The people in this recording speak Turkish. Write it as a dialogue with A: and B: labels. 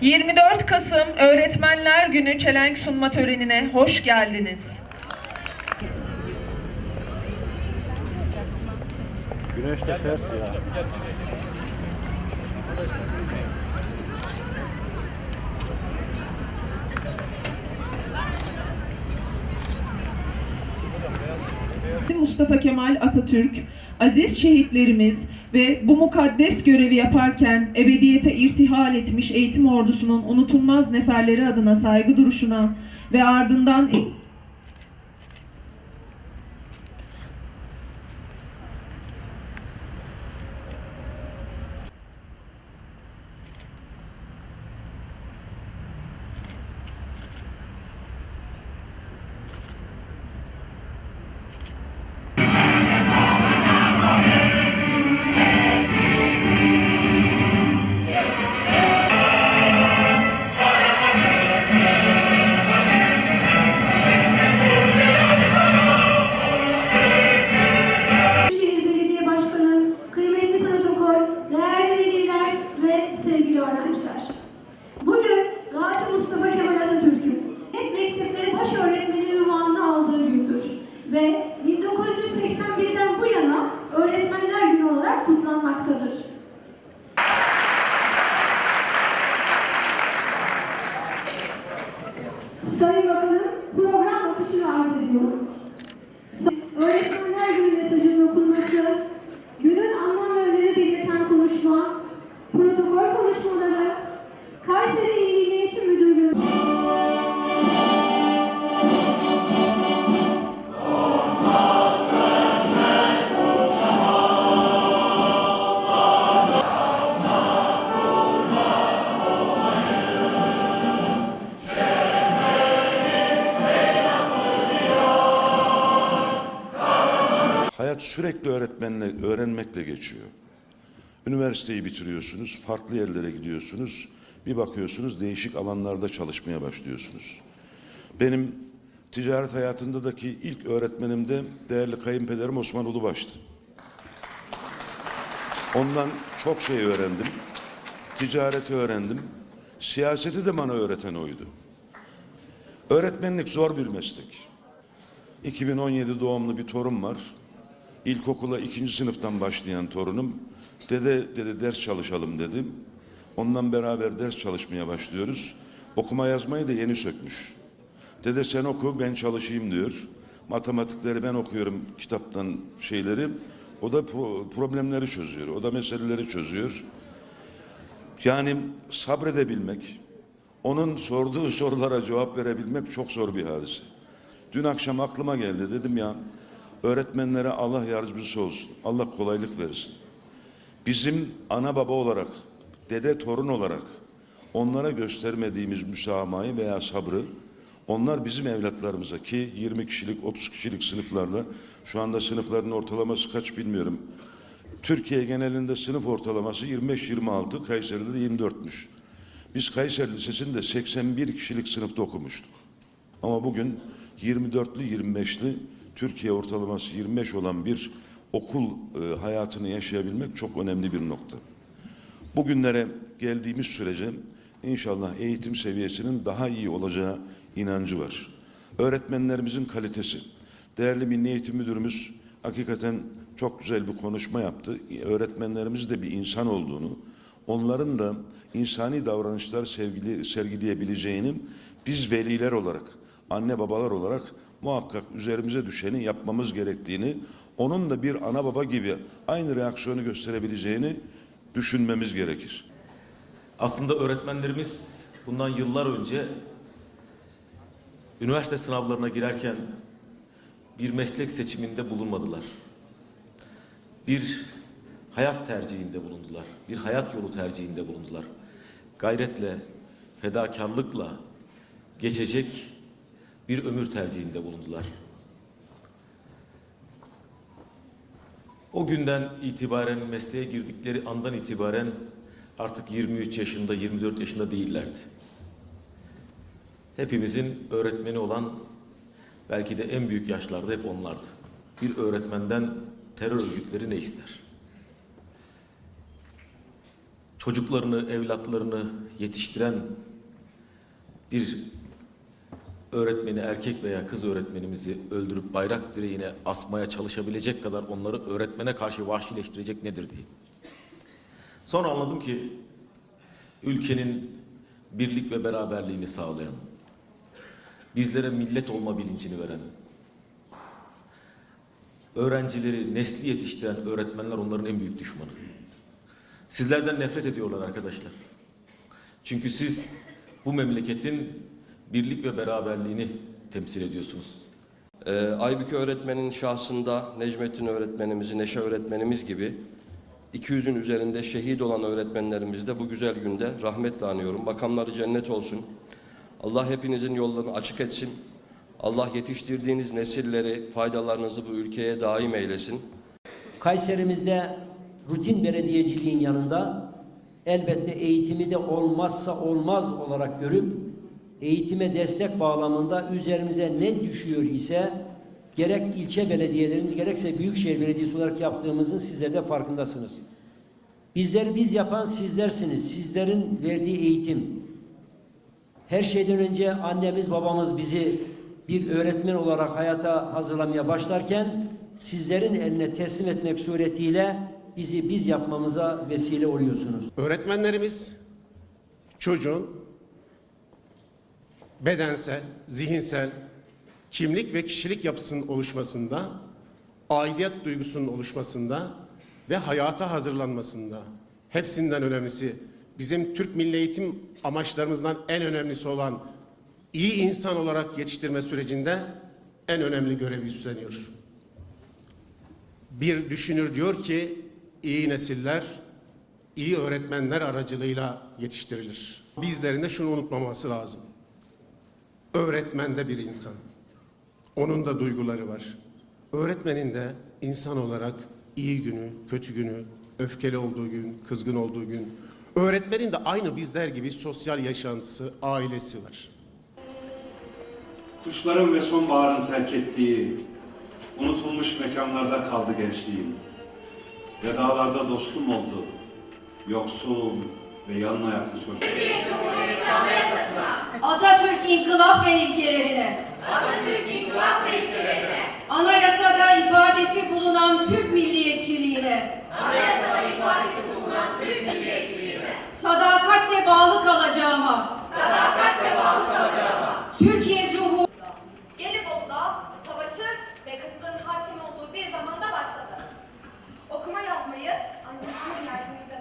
A: 24 Kasım Öğretmenler Günü çelenk sunma törenine hoş geldiniz.
B: Güneş de ters ya.
A: Mustafa Kemal Atatürk, aziz şehitlerimiz ve bu mukaddes görevi yaparken ebediyete irtihal etmiş eğitim ordusunun unutulmaz neferleri adına saygı duruşuna ve ardından
C: sürekli öğretmenle, öğrenmekle geçiyor. Üniversiteyi bitiriyorsunuz, farklı yerlere gidiyorsunuz. Bir bakıyorsunuz değişik alanlarda çalışmaya başlıyorsunuz. Benim ticaret hayatındaki ilk öğretmenim de değerli kayınpederim Osman Ulubaş'tı. Ondan çok şey öğrendim. Ticareti öğrendim. Siyaseti de bana öğreten oydu. Öğretmenlik zor bir meslek. 2017 doğumlu bir torun var. İlkokula ikinci sınıftan başlayan torunum. Dede dedi ders çalışalım dedim. Ondan beraber ders çalışmaya başlıyoruz. Okuma yazmayı da yeni sökmüş. Dede sen oku ben çalışayım diyor. Matematikleri ben okuyorum kitaptan şeyleri. O da pro- problemleri çözüyor. O da meseleleri çözüyor. Yani sabredebilmek, onun sorduğu sorulara cevap verebilmek çok zor bir hadise. Dün akşam aklıma geldi dedim ya öğretmenlere Allah yardımcısı olsun. Allah kolaylık versin. Bizim ana baba olarak, dede torun olarak onlara göstermediğimiz müsamahayı veya sabrı onlar bizim evlatlarımıza ki 20 kişilik 30 kişilik sınıflarda şu anda sınıfların ortalaması kaç bilmiyorum. Türkiye genelinde sınıf ortalaması 25-26, Kayseri'de de 24'müş. Biz Kayseri Lisesi'nde 81 kişilik sınıfta okumuştuk. Ama bugün 24'lü 25'li Türkiye ortalaması 25 olan bir okul e, hayatını yaşayabilmek çok önemli bir nokta. Bugünlere geldiğimiz sürece inşallah eğitim seviyesinin daha iyi olacağı inancı var. Öğretmenlerimizin kalitesi. Değerli Milli Eğitim Müdürümüz hakikaten çok güzel bir konuşma yaptı. Öğretmenlerimiz de bir insan olduğunu, onların da insani davranışlar sevgili, sergileyebileceğini biz veliler olarak, anne babalar olarak muhakkak üzerimize düşeni yapmamız gerektiğini, onun da bir ana baba gibi aynı reaksiyonu gösterebileceğini düşünmemiz gerekir.
D: Aslında öğretmenlerimiz bundan yıllar önce üniversite sınavlarına girerken bir meslek seçiminde bulunmadılar. Bir hayat tercihinde bulundular. Bir hayat yolu tercihinde bulundular. Gayretle, fedakarlıkla geçecek bir ömür tercihinde bulundular. O günden itibaren mesleğe girdikleri andan itibaren artık 23 yaşında, 24 yaşında değillerdi. Hepimizin öğretmeni olan belki de en büyük yaşlarda hep onlardı. Bir öğretmenden terör örgütleri ne ister? çocuklarını, evlatlarını yetiştiren bir öğretmeni, erkek veya kız öğretmenimizi öldürüp bayrak direğine asmaya çalışabilecek kadar onları öğretmene karşı vahşileştirecek nedir diye. Sonra anladım ki ülkenin birlik ve beraberliğini sağlayan, bizlere millet olma bilincini veren, öğrencileri, nesli yetiştiren öğretmenler onların en büyük düşmanı. Sizlerden nefret ediyorlar arkadaşlar. Çünkü siz bu memleketin birlik ve beraberliğini temsil ediyorsunuz.
E: Ee, Aybüke öğretmenin şahsında Necmettin öğretmenimizi, Neşe öğretmenimiz gibi 200'ün üzerinde şehit olan öğretmenlerimizi de bu güzel günde rahmetle anıyorum. Makamları cennet olsun. Allah hepinizin yollarını açık etsin. Allah yetiştirdiğiniz nesilleri, faydalarınızı bu ülkeye daim eylesin.
F: Kayserimizde rutin belediyeciliğin yanında elbette eğitimi de olmazsa olmaz olarak görüp eğitime destek bağlamında üzerimize ne düşüyor ise gerek ilçe belediyelerimiz gerekse büyükşehir belediyesi olarak yaptığımızın sizler de farkındasınız. Bizleri biz yapan sizlersiniz. Sizlerin verdiği eğitim. Her şeyden önce annemiz babamız bizi bir öğretmen olarak hayata hazırlamaya başlarken sizlerin eline teslim etmek suretiyle bizi biz yapmamıza vesile oluyorsunuz.
G: Öğretmenlerimiz çocuğun bedensel, zihinsel, kimlik ve kişilik yapısının oluşmasında, aidiyet duygusunun oluşmasında ve hayata hazırlanmasında hepsinden önemlisi bizim Türk Milli Eğitim amaçlarımızdan en önemlisi olan iyi insan olarak yetiştirme sürecinde en önemli görevi üstleniyor. Bir düşünür diyor ki iyi nesiller iyi öğretmenler aracılığıyla yetiştirilir. Bizlerin de şunu unutmaması lazım. Öğretmen de bir insan. Onun da duyguları var. Öğretmenin de insan olarak iyi günü, kötü günü, öfkeli olduğu gün, kızgın olduğu gün. Öğretmenin de aynı bizler gibi sosyal yaşantısı, ailesi var.
B: Kuşların ve sonbaharın terk ettiği, unutulmuş mekanlarda kaldı gençliğim. Ve dağlarda dostum oldu, yoksul ve yalın ayaklı çocuk.
H: Atatürk İnkılap ve ilkelerine. Atatürk İnkılap ve ilkelerine. Anayasada ifadesi bulunan Türk milliyetçiliğine. Anayasada ifadesi bulunan Türk milliyetçiliğine. Sadakatle bağlı kalacağıma. Sadakatle bağlı kalacağıma. Türkiye Cumhuriyeti.
I: Gelibolu'da savaşı ve kıtlığın hakim olduğu bir zamanda başladı. Okuma yazmayı annesinin yardımıyla